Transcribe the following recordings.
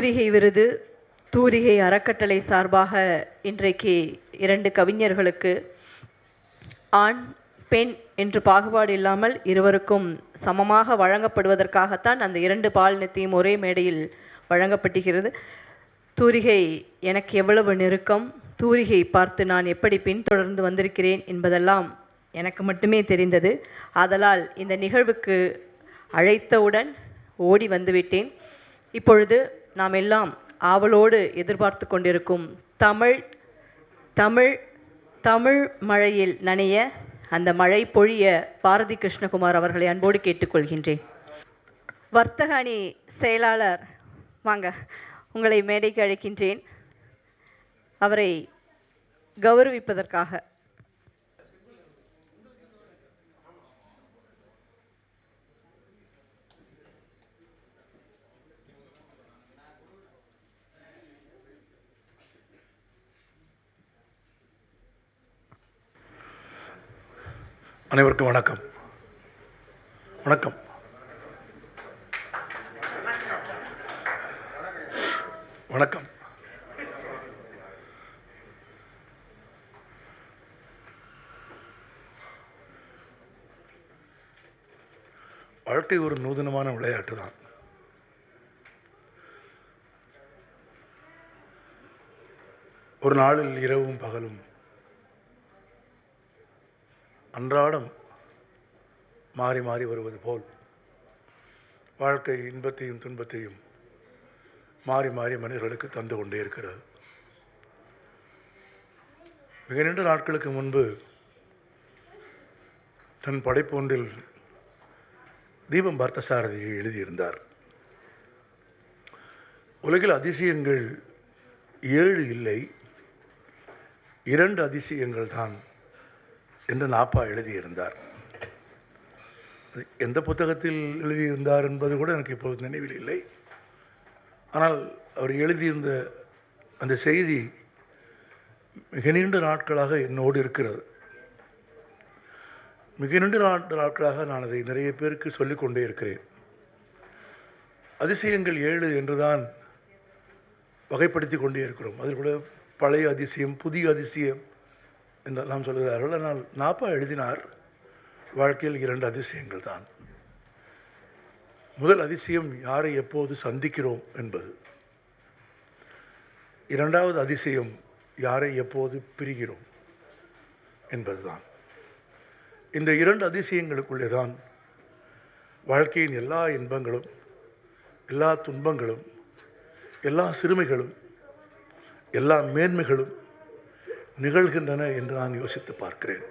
தூரிகை விருது தூரிகை அறக்கட்டளை சார்பாக இன்றைக்கு இரண்டு கவிஞர்களுக்கு ஆண் பெண் என்று பாகுபாடு இல்லாமல் இருவருக்கும் சமமாக வழங்கப்படுவதற்காகத்தான் அந்த இரண்டு பாலினத்தையும் ஒரே மேடையில் வழங்கப்பட்டுகிறது தூரிகை எனக்கு எவ்வளவு நெருக்கம் தூரிகை பார்த்து நான் எப்படி பின்தொடர்ந்து வந்திருக்கிறேன் என்பதெல்லாம் எனக்கு மட்டுமே தெரிந்தது. ஆதலால் இந்த நிகழ்வுக்கு அழைத்தவுடன் ஓடி வந்துவிட்டேன். இப்பொழுது நாம் எல்லாம் ஆவலோடு எதிர்பார்த்து கொண்டிருக்கும் தமிழ் தமிழ் தமிழ் மழையில் நனைய அந்த மழை பொழிய பாரதி கிருஷ்ணகுமார் அவர்களை அன்போடு கேட்டுக்கொள்கின்றேன். வர்த்தக அணி செயலாளர் வாங்க உங்களை மேடைக்கு அழைக்கின்றேன். அவரை கௌரவிப்பதற்காக. அனைவருக்கும் வணக்கம். வணக்கம். வணக்கம். வாழ்க்கை ஒரு நூதனமான விளையாட்டு தான் ஒரு நாளில் இரவும் பகலும் அன்றாடம் மாறி மாறி வருவது போல் வாழ்க்கை இன்பத்தையும் துன்பத்தையும் மாறி மாறி மனிதர்களுக்கு தந்து கொண்டே இருக்கிறது. மிக நீண்ட நாட்களுக்கு முன்பு தன் படைப்பு ஒன்றில் தீபம் பார்த்தசாரதி எழுதியிருந்தார். உலகில் அதிசயங்கள் ஏழு இல்லை இரண்டு அதிசயங்கள் தான். என்று நாப்பா எழுதியிருந்தார். எந்த புத்தகத்தில் எழுதியிருந்தார் என்பது கூட எனக்கு இப்போது நினைவில் இல்லை. ஆனால் அவர் எழுதியிருந்த அந்த செய்தி மிக நீண்ட நாட்களாக என்னோடு இருக்கிறது. மிக நீண்ட நாட்களாக நான் அதை நிறைய பேருக்கு சொல்லிக் கொண்டே இருக்கிறேன். அதிசயங்கள் ஏழு என்றுதான் வகைப்படுத்தி கொண்டே இருக்கிறோம். அதில் கூட பழைய அதிசயம் புதிய அதிசயம் என்றெல்லாம் சொல்கிறார்கள். ஆனால் நாப்பா எழுதினார் வாழ்க்கையில் இரண்டு அதிசயங்கள் தான். முதல் அதிசயம் யாரை எப்போது சந்திக்கிறோம் என்பது. இரண்டாவது அதிசயம் யாரை எப்போது பிரிகிறோம் என்பதுதான் இந்த இரண்டு அதிசயங்களுக்குள்ளே தான் வாழ்க்கையின் எல்லா இன்பங்களும் எல்லா துன்பங்களும் எல்லா சிறுமைகளும் எல்லா மேன்மைகளும் நிகழ்கின்றன என்று நான் யோசித்து பார்க்கிறேன்.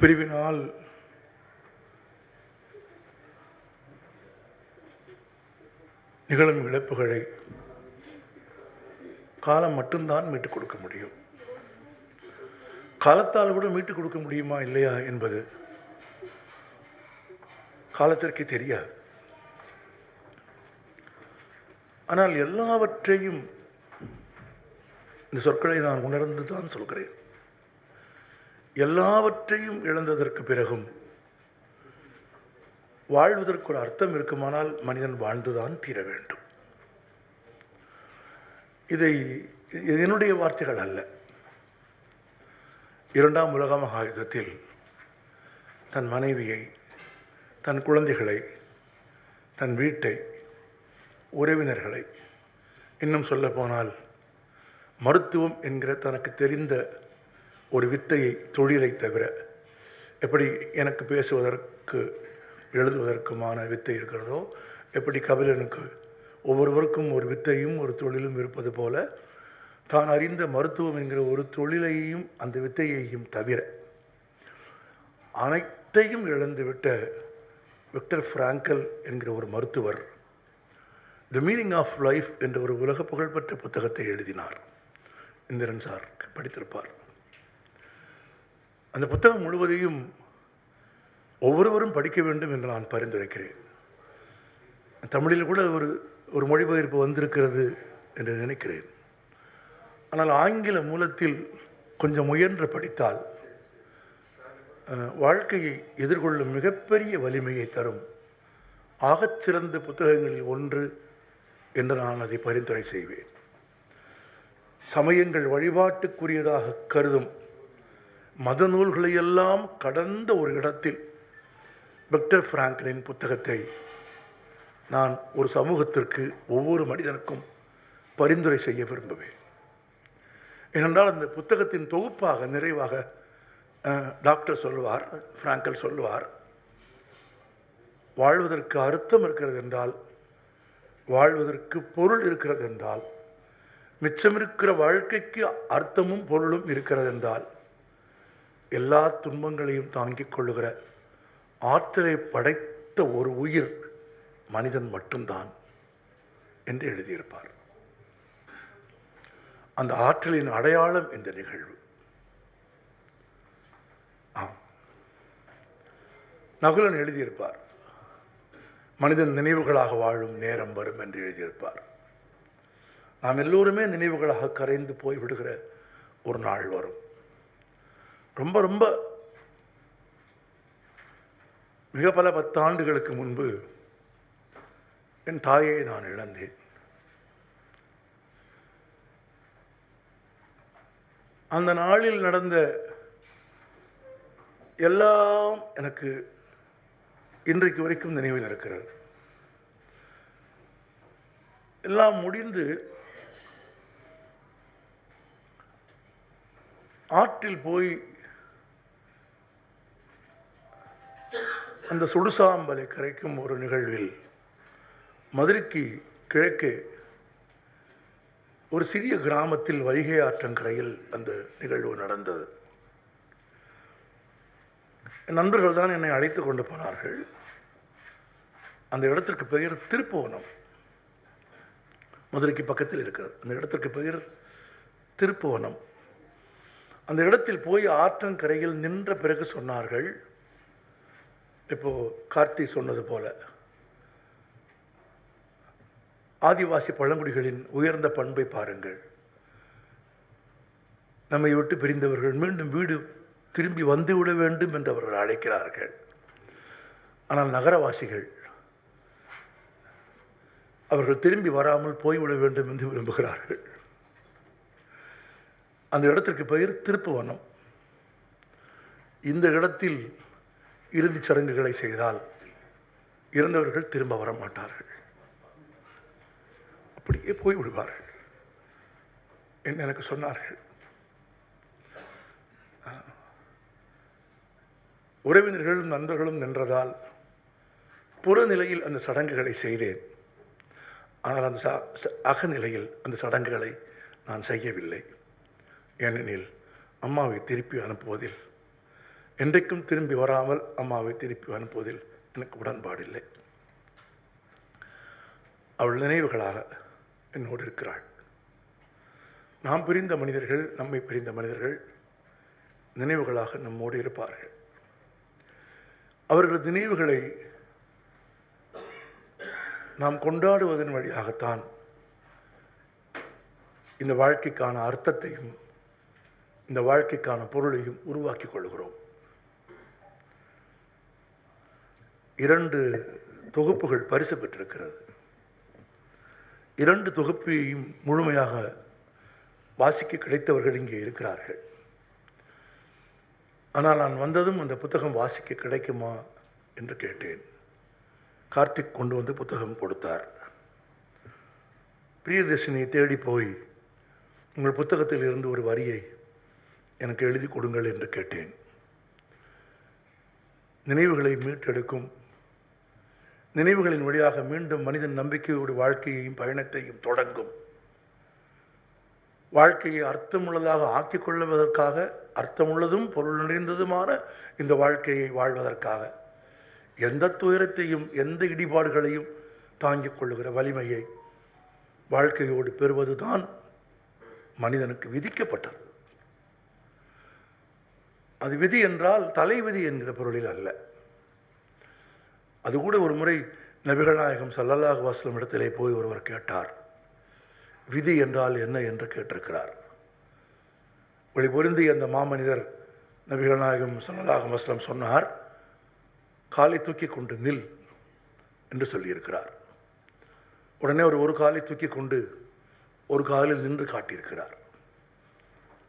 பிரிவினால் நிகழும் இழப்புகளை காலம் மட்டும்தான் மீட்டுக் கொடுக்க முடியும். காலத்தால் கூட மீட்டுக் கொடுக்க முடியுமா இல்லையா என்பது காலத்திற்கு தெரியாது. ஆனால் எல்லாவற்றையும் இந்த சொற்களை நான் உணர்ந்து தான் சொல்கிறேன். எல்லாவற்றையும் இழந்ததற்கு பிறகும் வாழ்வதற்கு ஒரு அர்த்தம் இருக்குமானால் மனிதன் வாழ்ந்துதான் தீர வேண்டும். இதை என்னுடைய வார்த்தைகள் அல்ல. இரண்டாம் உலக மகாயுத்தத்தில் தன் மனைவியை தன் குழந்தைகளை தன் வீட்டை உறவினர்களை இன்னும் சொல்ல போனால் மருத்துவம் என்கிற தனக்கு தெரிந்த ஒரு வித்தையை தொழிலை தவிர எப்படி எனக்கு பேசுவதற்கு எழுதுவதற்குமான வித்தை இருக்கிறதோ எப்படி கபிலனுக்கு ஒவ்வொருவருக்கும் ஒரு வித்தையும் ஒரு தொழிலும் இருப்பது போல தான் அறிந்த மருத்துவம் என்கிற ஒரு தொழிலையும் அந்த வித்தையையும் தவிர அனைத்தையும் இழந்துவிட்ட விக்டர் ஃப்ராங்கல் என்கிற ஒரு மருத்துவர் த மீனிங் ஆஃப் லைஃப் என்ற ஒரு உலக புகழ்பெற்ற புத்தகத்தை எழுதினார். இந்திரன் சார் படித்திருப்பார். அந்த புத்தகம் முழுவதையும் ஒவ்வொருவரும் படிக்க வேண்டும் என்று நான் பரிந்துரைக்கிறேன். தமிழில் கூட ஒரு ஒரு மொழிபெயர்ப்பு வந்திருக்கிறது என்று நினைக்கிறேன். ஆனால் ஆங்கில மூலத்தில் கொஞ்சம் முயன்று படித்தால் வாழ்க்கையை எதிர்கொள்ளும் மிகப்பெரிய வலிமையை தரும். ஆகச்சிறந்த புத்தகங்களில் ஒன்று என்று நான் அதை பரிந்துரை செய்வேன். சமயங்கள் வழிபாட்டுக்குரியதாக கருதும் மத நூல்களையெல்லாம் கடந்த ஒரு இடத்தில் விக்டர் பிராங்க்லின் புத்தகத்தை நான் ஒரு சமூகத்திற்கு ஒவ்வொரு மனிதனுக்கும் பரிந்துரை செய்ய விரும்புவேன். ஏனென்றால் அந்த புத்தகத்தின் தொகுப்பாக நிறைவாக டாக்டர் சொல்வார் ஃப்ராங்கல் சொல்வார். வாழ்வதற்கு அர்த்தம் இருக்கிறது என்றால் வாழ்வதற்கு பொருள் இருக்கிறது என்றால் மிச்சம் இருக்கிற வாழ்க்கைக்கு அர்த்தமும் பொருளும் இருக்கிறது என்றால் எல்லா துன்பங்களையும் தாங்கிக் கொள்ளுகிற ஆற்றலை படைத்த ஒரு உயிர் மனிதன் மட்டும்தான் என்று எழுதியிருப்பார். அந்த ஆற்றலின் அடையாளம் இந்த நிகழ்வு. ஆம். நகுலன் எழுதியிருப்பார் மனிதன் நினைவுகளாக வாழும் நேரம் வரும் என்று எழுதியிருப்பார். நாம் எல்லோருமே நினைவுகளாக கரைந்து போய் விடுகிற ஒரு நாள் வரும். ரொம்ப ரொம்ப மிக பல பத்தாண்டுகளுக்கு முன்பு என் தாயை நான் இழந்தேன். அந்த நாளில் நடந்த எல்லாம் எனக்கு இன்றைக்கு வரைக்கும் நினைவில் இருக்கிறது. எல்லாம் முடிந்து ஆற்றில் போய் அந்த சுடுசாம்பலை கரைக்கும் ஒரு நிகழ்வில் மதுரைக்கு கிழக்கே ஒரு சிறிய கிராமத்தில் வைகை ஆற்றங்கரையில் அந்த நிகழ்வு நடந்தது. என் நண்பர்கள் தான் என்னை அழைத்து கொண்டு போனார்கள். அந்த இடத்திற்கு பெயர் திருப்புவனம். மதுரைக்கு பக்கத்தில் இருக்கிறது. அந்த இடத்திற்கு பெயர் திருப்புவனம். அந்த இடத்தில் போய் ஆற்றங்கரையில் நின்ற பிறகு சொன்னார்கள் இப்போது கார்த்தி சொன்னது போல ஆதிவாசி பழங்குடிகளின் உயர்ந்த பண்பை பாருங்கள். நம்மை விட்டு பிரிந்தவர்கள் மீண்டும் வீடு திரும்பி வந்துவிட வேண்டும் என்று அவர்கள் அழைக்கிறார்கள். ஆனால் நகரவாசிகள் அவர்கள் திரும்பி வராமல் போய்விட வேண்டும் என்று விரும்புகிறார்கள். அந்த இடத்திற்கு பெயர் திருப்புவனம். இந்த இடத்தில் இறுதிச் சடங்குகளை செய்தால் இறந்தவர்கள் திரும்ப வர மாட்டார்கள் அப்படியே போய் விடுவார்கள் என்று எனக்கு சொன்னார்கள். உறவினர்களும் நண்பர்களும் நின்றதால் புறநிலையில் அந்த சடங்குகளை செய்தேன். ஆனால் அந்த ச- அகநிலையில் அந்த சடங்குகளை நான் செய்யவில்லை. ஏனெனில் அம்மாவை திருப்பி அனுப்புவதில் என்றைக்கும் திரும்பி வராமல் அம்மாவை திருப்பி அனுப்புவதில் எனக்கு உடன்பாடில்லை. அவள் நினைவுகளாக என்னோடு இருக்கிறாள். நாம் பிரிந்த மனிதர்கள் நம்மை பிரிந்த மனிதர்கள் நினைவுகளாக நம்மோடு இருப்பார்கள். அவர்களது நினைவுகளை நாம் கொண்டாடுவதன் வழியாகத்தான் இந்த வாழ்க்கைக்கான அர்த்தத்தையும் இந்த வாழ்க்கைக்கான பொருளையும் உருவாக்கிக் கொள்கிறோம். இரண்டு தொகுப்புகள் பரிசு பெற்றிருக்கிறது. இரண்டு தொகுப்பையும் முழுமையாக வாசிக்க கிடைத்தவர்கள் இங்கே இருக்கிறார்கள். ஆனால் நான் வந்ததும் அந்த புத்தகம் வாசிக்க கிடைக்குமா என்று கேட்டேன். கார்த்திக் கொண்டு வந்து புத்தகம் கொடுத்தார். பிரியதர்ஷினியை தேடி போய் உங்கள் புத்தகத்தில் இருந்து ஒரு வரியை எனக்கு எழுதி கொடுங்கள் என்று கேட்டேன். நினைவுகளை மீட்டெடுக்கும் நினைவுகளின் வழியாக மீண்டும் மனிதன் நம்பிக்கையோடு வாழ்க்கையையும் பயணத்தையும் தொடங்கும். வாழ்க்கையை அர்த்தமுள்ளதாக ஆக்கிக் கொள்வதற்காக அர்த்தமுள்ளதும் பொருள் நிறைந்ததுமான இந்த வாழ்க்கையை வாழ்வதற்காக எந்த துயரத்தையும் எந்த இடிபாடுகளையும் தாங்கிக் கொள்ளுகிற வலிமையை வாழ்க்கையோடு பெறுவதுதான் மனிதனுக்கு விதிக்கப்பட்டது. அது விதி என்றால் தலைவிதி என்கிற பொருளில் அல்ல. அது கூட ஒரு முறை நபிகள் நாயகம் ஸல்லல்லாஹு இடத்திலே போய் ஒருவர் கேட்டார். விதி என்றால் என்ன என்று கேட்டிருக்கிறார். ஒளி பொருந்தி அந்த மாமனிதர் நபிகள் நாயகம் வஸ்லம் சொன்னார் காலை தூக்கி கொண்டு நில் என்று சொல்லியிருக்கிறார். உடனே அவர் ஒரு காலை தூக்கி கொண்டு ஒரு காலில் நின்று காட்டியிருக்கிறார்.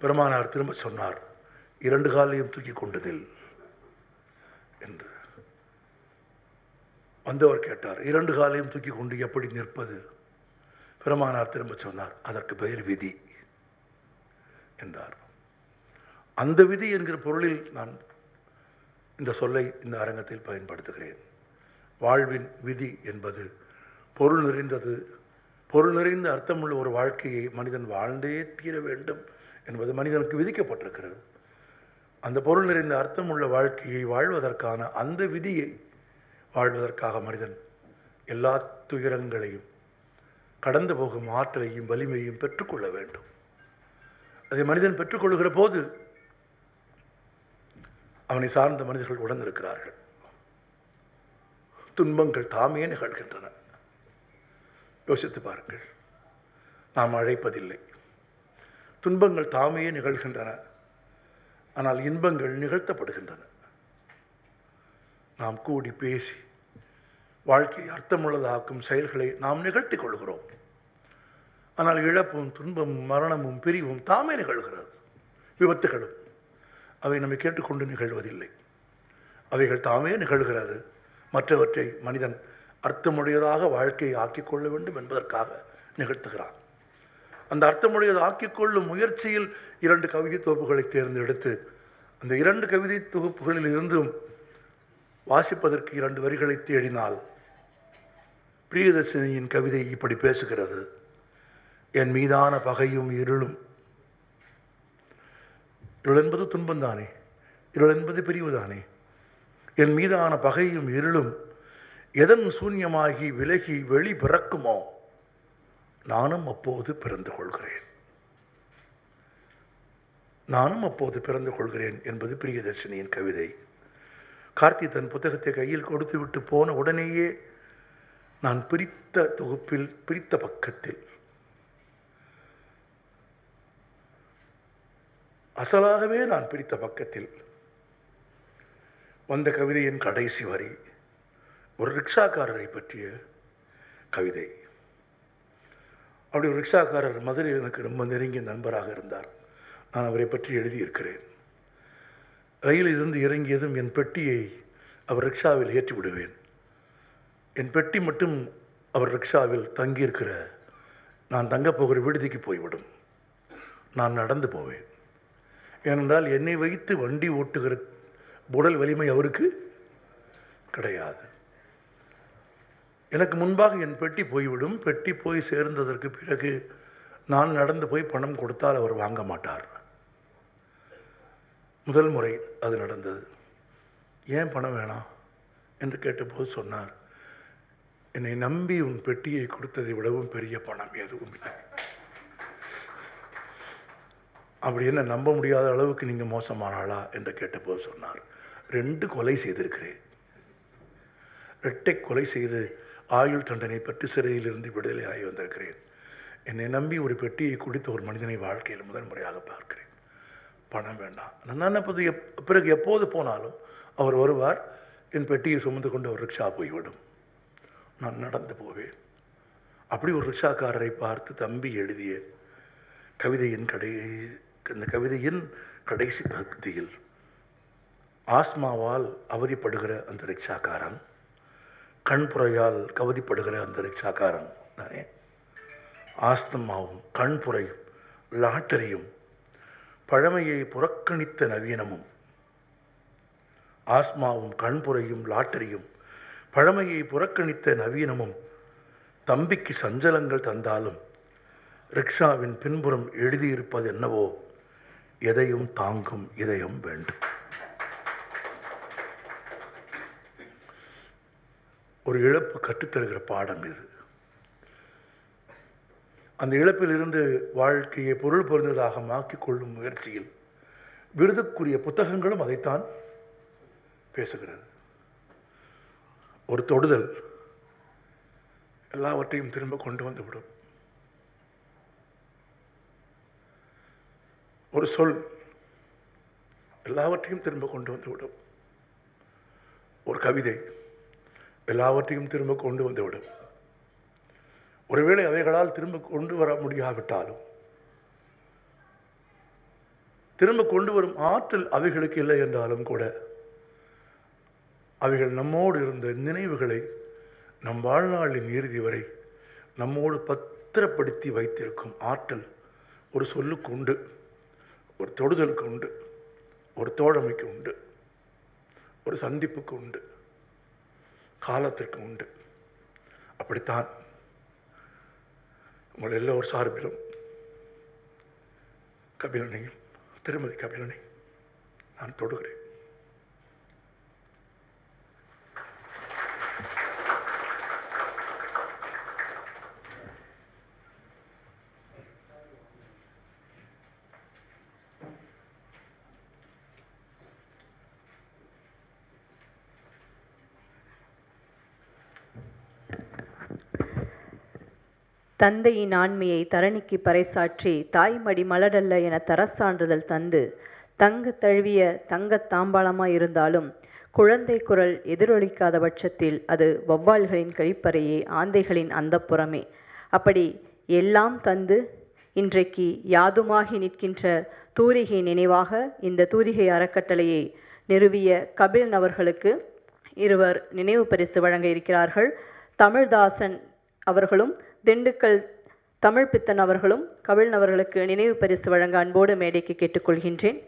பெருமானார் திரும்ப சொன்னார் இரண்டு காலையும் தூக்கி கொண்டு நில் என்று. வந்தவர் கேட்டார் இரண்டு காலையும் தூக்கி கொண்டு எப்படி நிற்பது? பெருமானார் திரும்ப சொன்னார் அதற்கு பெயர் விதி என்றார். அந்த விதி என்கிற பொருளில் நான் இந்த சொல்லை இந்த அரங்கத்தில் பயன்படுத்துகிறேன். வாழ்வின் விதி என்பது பொருள் நிறைந்தது. பொருள் நிறைந்த அர்த்தமுள்ள ஒரு வாழ்க்கையை மனிதன் வாழ்ந்தே தீர வேண்டும் என்பது மனிதனுக்கு விதிக்கப்பட்டிருக்கிறது. அந்த பொருள் நிறைந்த அர்த்தமுள்ள வாழ்க்கையை வாழ்வதற்கான அந்த விதியை வாழ்வதற்காக மனிதன் எல்லா துயரங்களையும் கடந்து போகும் ஆற்றலையும் வலிமையும் பெற்றுக்கொள்ள வேண்டும். அதை மனிதன் பெற்றுக்கொள்கிற போது அவனை சார்ந்த மனிதர்கள் உடனிருக்கிறார்கள். துன்பங்கள் தாமே நிகழ்கின்றன. யோசித்து பாருங்கள். நாம் அழைப்பதில்லை. துன்பங்கள் தாமே நிகழ்கின்றன. ஆனால் இன்பங்கள் நிகழ்த்தப்படுகின்றன. நாம் கூடி பேசி வாழ்க்கையை அர்த்தமுள்ளதாக்கும் செயல்களை நாம் நிகழ்த்தி கொள்கிறோம். ஆனால் இழப்பும் துன்பமும் மரணமும் பிரிவும் தாமே நிகழ்கிறது. விபத்துகளும் அவை நம்மை கேட்டுக்கொண்டு நிகழ்வதில்லை. அவைகள் தாமே நிகழ்கிறது. மற்றவற்றை மனிதன் அர்த்தமுடையதாக வாழ்க்கையை ஆக்கிக் கொள்ள வேண்டும் என்பதற்காக நிகழ்த்துகிறான். அந்த அர்த்தமுடையது ஆக்கிக்கொள்ளும் முயற்சியில் இரண்டு கவிதை தொகுப்புகளை தேர்ந்தெடுத்து அந்த இரண்டு கவிதை தொகுப்புகளில் இருந்தும் வாசிப்பதற்கு இரண்டு வரிகளை தேடினால் பிரியதர்சினியின் கவிதை இப்படி பேசுகிறது. என் மீதான பகையும் இருளும். இருள் என்பது துன்பந்தானே இருள் என்பது பிரிவுதானே? என் மீதான பகையும் இருளும் எதன் சூன்யமாகி விலகி வெளி பிறக்குமோ நானும் அப்போது பிறந்து கொள்கிறேன். நானும் அப்போது பிறந்து கொள்கிறேன் என்பது பிரியதர்ஷினியின் கவிதை. கார்த்தி தன் புத்தகத்தை கையில் கொடுத்துவிட்டு போன உடனேயே நான் பிரித்த தொகுப்பில் பிரித்த பக்கத்தில் அசலாகவே நான் பிரித்த பக்கத்தில் வந்த கவிதையின் கடைசி வரி. ஒரு ரிக்ஷாக்காரரை பற்றிய கவிதை. அப்படி ஒரு ரிக்ஷாக்காரர் மதுரையில் எனக்கு ரொம்ப நெருங்கிய நண்பராக இருந்தார். நான் அவரை பற்றி எழுதியிருக்கிறேன். ரயிலில் இருந்து இறங்கியதும் என் பெட்டியை அவர் ரிக்ஷாவில் ஏற்றி விடுவேன் என் பெட்டி மட்டும் அவர் ரிக்ஷாவில் தங்கியிருக்கிற நான் தங்கப் போகிற விடுதிக்கு போய்விடும். நான் நடந்து போவேன். ஏனென்றால் என்னை வைத்து வண்டி ஓட்டுகிற உடல் வலிமை அவருக்கு கிடையாது. எனக்கு முன்பாக என் பெட்டி போய்விடும். பெட்டி போய் சேர்ந்ததற்கு பிறகு நான் நடந்து போய் பணம் கொடுத்தால் அவர் வாங்க மாட்டார். முதல் முறை அது நடந்தது. ஏன் பணம் வேணாம்? என்று கேட்டபோது சொன்னார் என்னை நம்பி உன் பெட்டியை கொடுத்ததை விடவும் பெரிய பணம் எதுவும் இல்லை. அப்படி என்ன நம்ப முடியாத அளவுக்கு நீங்கள் மோசமானாளா என்று கேட்டபோது சொன்னார் ரெண்டு கொலை செய்திருக்கிறேன். இரட்டை கொலை செய்து ஆயுள் தண்டனை பெற்று சிறையிலிருந்து விடுதலை ஆகி வந்திருக்கிறேன். என்னை நம்பி ஒரு பெட்டியை குடித்த ஒரு மனிதனை வாழ்க்கையில் முதன்முறையாக பார்க்கிறேன். பணம் வேண்டாம். நான் நினைப்பது எப் பிறகு எப்போது போனாலும் அவர் வருவார் என் பெட்டியை சுமந்து கொண்டு ஒரு ரிக்ஷா போய்விடும். நான் நடந்து போவேன். அப்படி ஒரு ரிக்ஷாக்காரரை பார்த்து தம்பி எழுதிய கவிதையின் கடை இந்த கவிதையின் கடைசி பகுதியில் ஆஸ்மாவால் அவதிப்படுகிற அந்த ரிக்ஷாக்காரன் கண்புரையால் கவதிப்படுகிற அந்த ரிக்ஷாக்காரன் தானே? ஆஸ்தமாவும் கண்புறையும் லாட்டரியும் பழமையை புறக்கணித்த நவீனமும் ஆஸ்மாவும் கண்புரையும் லாட்டரியும் பழமையை புறக்கணித்த நவீனமும் தம்பிக்கு சஞ்சலங்கள் தந்தாலும் ரிக்ஷாவின் பின்புறம் எழுதியிருப்பது என்னவோ எதையும் தாங்கும் இதயம் வேண்டும். ஒரு இழப்பு கற்றுத்தருகிற பாடம் இது. அந்த இழப்பிலிருந்து வாழ்க்கையை பொருள் பொருந்ததாக மாக்கிக் கொள்ளும் முயற்சியில் விருதுக்குரிய புத்தகங்களும் அதைத்தான் பேசுகிறது. ஒரு தொடுதல் எல்லாவற்றையும் திரும்ப கொண்டு வந்து விடும். ஒரு சொல் எல்லாவற்றையும் திரும்ப கொண்டு வந்து விடும். ஒரு கவிதை எல்லாவற்றையும் திரும்ப கொண்டு வந்துவிடும் ஒருவேளை அவைகளால் திரும்ப கொண்டு வர முடியாவிட்டாலும் திரும்ப கொண்டு வரும் ஆற்றல் அவைகளுக்கு இல்லை என்றாலும் கூட அவைகள் நம்மோடு இருந்த நினைவுகளை நம் வாழ்நாளின் இறுதி வரை நம்மோடு பத்திரப்படுத்தி வைத்திருக்கும் ஆற்றல் ஒரு சொல்லுக்கு உண்டு ஒரு தொடுதலுக்கு உண்டு ஒரு தோழமைக்கு உண்டு ஒரு சந்திப்புக்கு உண்டு காலத்திற்கு உண்டு. அப்படித்தான் உங்கள் எல்லோர் சார்பிலும் கபிலனையும் திருமதி கபிலனை நான் தொடுகிறேன். தந்தையின் ஆண்மையை தரணிக்கு பறைசாற்றி தாய்மடி மலடல்ல என தரசான்றிதழ் தந்து தங்க தழுவிய தங்கத் தாம்பாளமாய் இருந்தாலும் குழந்தை குரல் எதிரொலிக்காத பட்சத்தில் அது வௌவால்களின் கழிப்பறையே ஆந்தைகளின் அந்தப்புறமே. அப்படி எல்லாம் தந்து இன்றைக்கு யாதுமாகி நிற்கின்ற தூரிகை நினைவாக இந்த தூரிகை அறக்கட்டளையை நிறுவிய கபிலன் அவர்களுக்கு இருவர் நினைவு பரிசு வழங்க இருக்கிறார்கள். தமிழ்தாசன் அவர்களும் திண்டுக்கல் தமிழ் பித்தன் அவர்களும் கவிழ்நவர்களுக்கு நினைவு பரிசு வழங்க அன்போடு மேடைக்கு கேட்டுக்கொள்கின்றேன்.